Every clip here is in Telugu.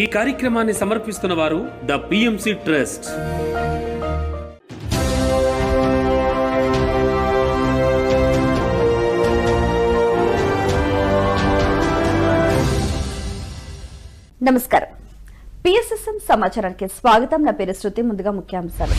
ఈ కార్యక్రమాన్ని సమర్పిస్తున్న వారు ద పిఎంసి ట్రస్ట్. నమస్కారం. పిఎస్ఎస్ఎం సమాచారానికి స్వాగతం. నా పేరు శృతి ముందుగా ముఖ్యాంశాలు.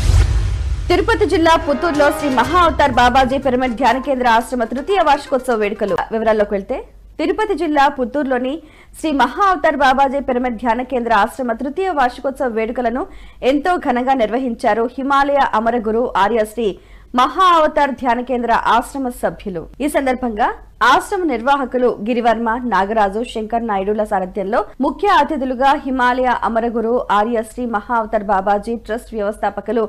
తిరుపతి జిల్లా పుత్తూరులో శ్రీ మహా అవతార్ బాబాజీ పిరమిడ్ ధ్యాన కేంద్ర ఆశ్రమ తృతీయ వార్షికోత్సవ వేడుకలు. వివరాల్లోకి వెళ్తే తిరుపతి జిల్లా పుత్తూరులోని శ్రీ మహా అవతార్ బాబాజీ పిరమిడ్ ధ్యాన కేంద్ర ఆశ్రమ తృతీయ వార్షికోత్సవ వేడుకలను ఎంతో ఘనంగా నిర్వహించారు హిమాలయ అమరగురు ఆర్యశ్రీ మహా అవతార్ ధ్యాన కేంద్ర ఆశ్రమ సభ్యులు. ఈ సందర్భంగా ఆశ్రమ నిర్వాహకులు గిరివర్మ నాగరాజు శంకర్ నాయుడుల సారథ్యంలో ముఖ్య అతిథులుగా హిమాలయ అమరగురు ఆర్యశ్రీ మహావతర్ మహా అవతార్ బాబాజీ ట్రస్ట్ వ్యవస్థాపకులు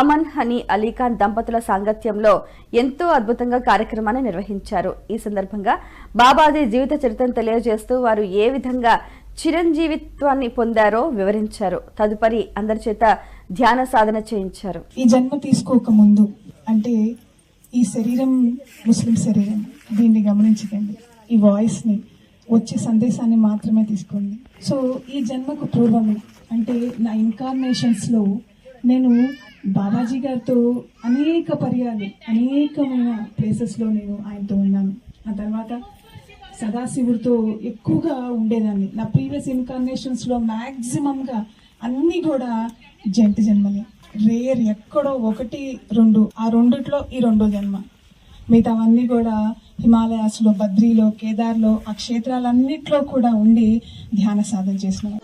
అమన్ హనీ అలీఖాన్ దంపతుల సాంగత్యంలో ఎంతో అద్భుతంగా కార్యక్రమాన్ని నిర్వహించారు. ఈ సందర్భంగా బాబాజీ జీవిత చరిత్రను తెలియజేస్తూ వారు ఏ విధంగా చిరంజీవిత్వాన్ని పొందారో వివరించారు. తదుపరి అందరి చేత ధ్యాన సాధన చేయించారు. ఈ జన్మ తీసుకోక ముందు అంటే ఈ శరీరం ముస్లిం శరీరం. దీన్ని గమనించకండి. ఈ వాయిస్ని వచ్చే సందేశాన్ని మాత్రమే తీసుకోండి. సో ఈ జన్మకు పూర్వము అంటే నా ఇన్కార్నేషన్స్లో నేను బాలాజీ గారితో అనేక పర్యాలు అనేకమైన ప్లేసెస్లో నేను ఆయనతో ఉన్నాను. ఆ తర్వాత సదాశివుడితో ఎక్కువగా ఉండేదాన్ని. నా ప్రీవియస్ ఇన్కార్నేషన్స్లో మ్యాక్సిమమ్గా అన్నీ కూడా జంట జన్మలే. రేర్ ఎక్కడో ఒకటి రెండు ఆ రెండిట్లో ఈ రెండో జన్మ. మిగతావన్నీ కూడా హిమాలయాస్లో బద్రీలో కేదార్లో ఆ క్షేత్రాలన్నిట్లో కూడా ఉండి ధ్యాన సాధన చేసినాం